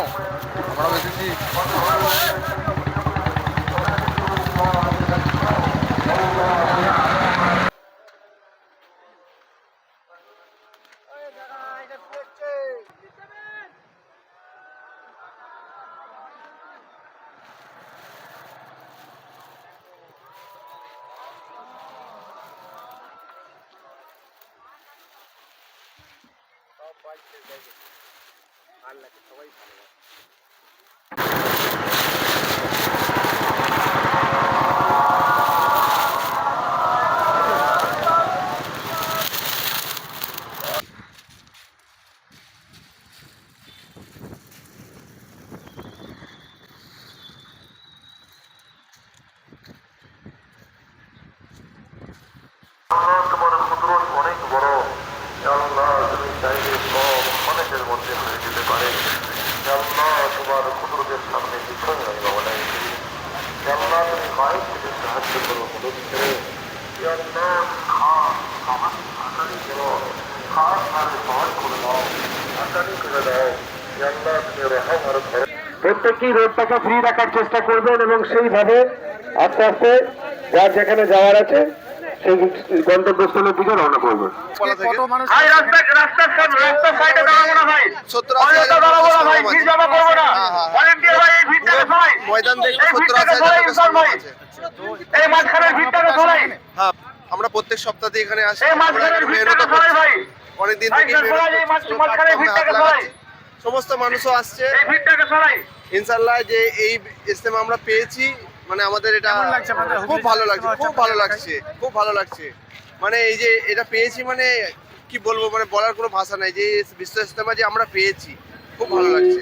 নাও আমরা বেশি Bike to Vegas. আল্লাহকে সবাই ভালোবাসে আল্লাহ তোমার কুদরত অনেক বড় ইয়া আল্লাহ তুমি চাইলে অনেকের মধ্যে হয়ে যেতে পারে। আল্লাহ তোমার কুদরতের সামনে কিছুই নাই বাবা, নাই। আল্লাহ তুমি মায়ের থেকে সাহায্য করো, মদত করে। আল্লাহ খাস আসানি করো। খাস ভাবে সহায় করে দাও আসানি করে আর প্রত্যেকেই রোডটাকে ফ্রি রাখার চেষ্টা করবেন এবং সেইভাবে আস্তে আস্তে যার যেখানে যাওয়ার আছে সেই গন্তব্যস্থলের দিকে রওনা করব। না হ্যাঁ, হ্যাঁ। হ্যাঁ আমরা প্রত্যেক সপ্তাহে এখানে আসি। অনেকদিন থেকে। সমস্ত মানুষও আসছে। ইনশাল্লাহ যে এই ইস্তেমা আমরা পেয়েছি মানে আমাদের এটা খুব ভালো লাগছে খুব ভালো লাগছে খুব ভালো লাগছে। মানে এই যে এটা পেয়েছি মানে কি বলব মানে বলার কোনো ভাষা নাই যে বিশ্ব ইস্তেমা যে আমরা পেয়েছি খুব ভালো লাগছে।